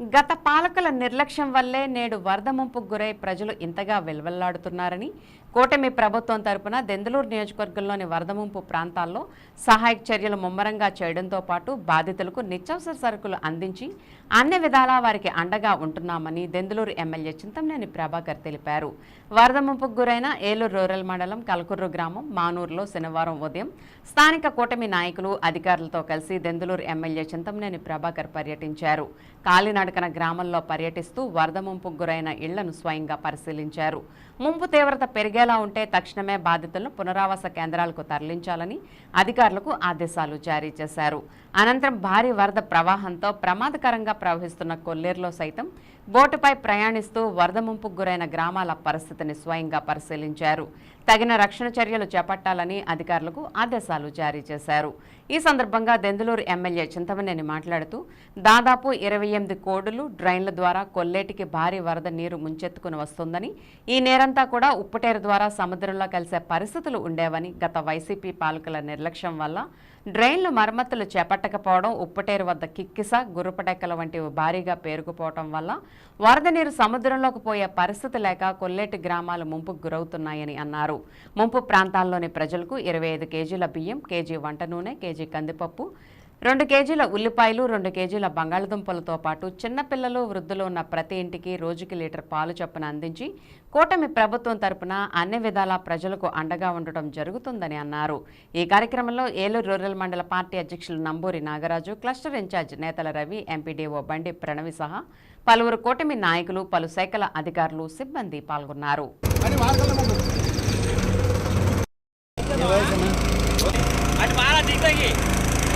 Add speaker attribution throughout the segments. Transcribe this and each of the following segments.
Speaker 1: గత పాలకుల నిర్లక్ష్యం వల్లే నేడు వరద ముంపుకు గురై ప్రజలు ఇంతగా వెల్వెల్లాడుతున్నారని కూటమి ప్రభుత్వం తరపున దెందలూరు నియోజకవర్గంలోని వరద ముంపు ప్రాంతాల్లో సహాయక చర్యలు ముమ్మరంగా చేయడంతో పాటు బాధితులకు నిత్యావసర సరుకులు అందించి అన్ని విధాలా వారికి అండగా ఉంటున్నామని దెందులూరు ఎమ్మెల్యే చింతంనేని ప్రభాకర్ తెలిపారు. వరద ముంపుకు గురైన ఏలూరు రూరల్ మండలం కలకుర్రు గ్రామం మానూరులో శనివారం ఉదయం స్థానిక కూటమి నాయకులు అధికారులతో కలిసి దెందులూరు ఎమ్మెల్యే చింతంనేని ప్రభాకర్ పర్యటించారు. కాలినడకన గ్రామంలో పర్యటిస్తూ వరద ముంపుకు గురైన ఇళ్ళను స్వయంగా పరిశీలించారు. ముంపు తీవ్రత పెరిగే పెరిగేలా ఉంటే తక్షణమే బాధితులను పునరావాస కేంద్రాలకు తరలించాలని అధికారులకు ఆదేశాలు జారీ చేశారు. అనంతరం భారీ వరద ప్రవాహంతో ప్రమాదకరంగా ప్రవహిస్తున్న కొల్లేరులో సైతం బోటుపై ప్రయాణిస్తూ వరద ముంపుకు గురైన గ్రామాల పరిస్థితిని స్వయంగా పరిశీలించారు. తగిన రక్షణ చర్యలు చేపట్టాలని అధికారులకు ఆదేశాలు జారీ చేశారు. ఈ సందర్భంగా దెందులూరు ఎమ్మెల్యే చింతమనేని మాట్లాడుతూ దాదాపు ఇరవై ఎనిమిది కోడులు డ్రైన్ల ద్వారా కొల్లేటికి భారీ వరద నీరు ముంచెత్తుకుని వస్తుందని ఈ నేరంతా కూడా ఉప్పుటేరు ద్వారా సముద్రంలో కలిసే పరిస్థితులు ఉండేవని గత వైసీపీ పాలకుల నిర్లక్ష్యం వల్ల డ్రైన్లు మరమ్మతులు పట్టకపోవడం ఉప్పటేరు వద్ద కిక్కిస గుర్రపటెక్కల వంటివి భారీగా పేరుకుపోవటం వల్ల వరద నీరు సముద్రంలోకి పోయే పరిస్థితి లేక కొల్లేటి గ్రామాలు ముంపుకు గురవుతున్నాయని అన్నారు. ముంపు ప్రాంతాల్లోని ప్రజలకు ఇరవై ఐదు కేజీల బియ్యం కేజీ వంట నూనె కేజీ కందిపప్పు రెండు కేజీల ఉల్లిపాయలు రెండు కేజీల బంగాళదుంపలతో పాటు చిన్నపిల్లలు వృద్ధులు ఉన్న ప్రతి ఇంటికి రోజుకి లీటర్ పాలు చొప్పున అందించి కూటమి ప్రభుత్వం తరపున అన్ని విధాలా ప్రజలకు అండగా ఉండటం జరుగుతుందని అన్నారు. ఈ కార్యక్రమంలో ఏలూరు రూరల్ మండల పార్టీ అధ్యక్షులు నంబూరి నాగరాజు క్లస్టర్ ఇన్ఛార్జ్ నేతల రవి ఎంపీడీఓ బండి ప్రణవి సహా పలువురు కూటమి నాయకులు పలు శాఖల అధికారులు సిబ్బంది పాల్గొన్నారు.
Speaker 2: అటు బాగా దిగుతాయి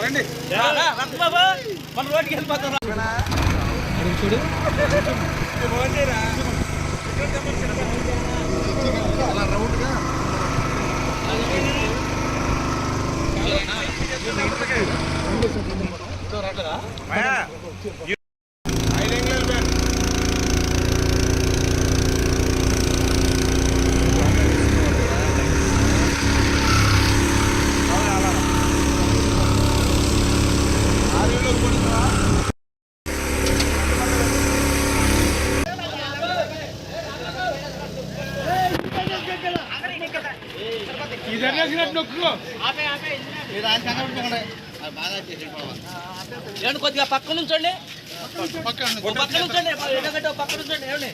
Speaker 2: రండి. మన రోడ్డుకి వెళ్ళిపోతాం ఏమండి కొద్దిగా పక్క నుంచండి పక్క నుంచండి పక్క నుంచండి ఏమండి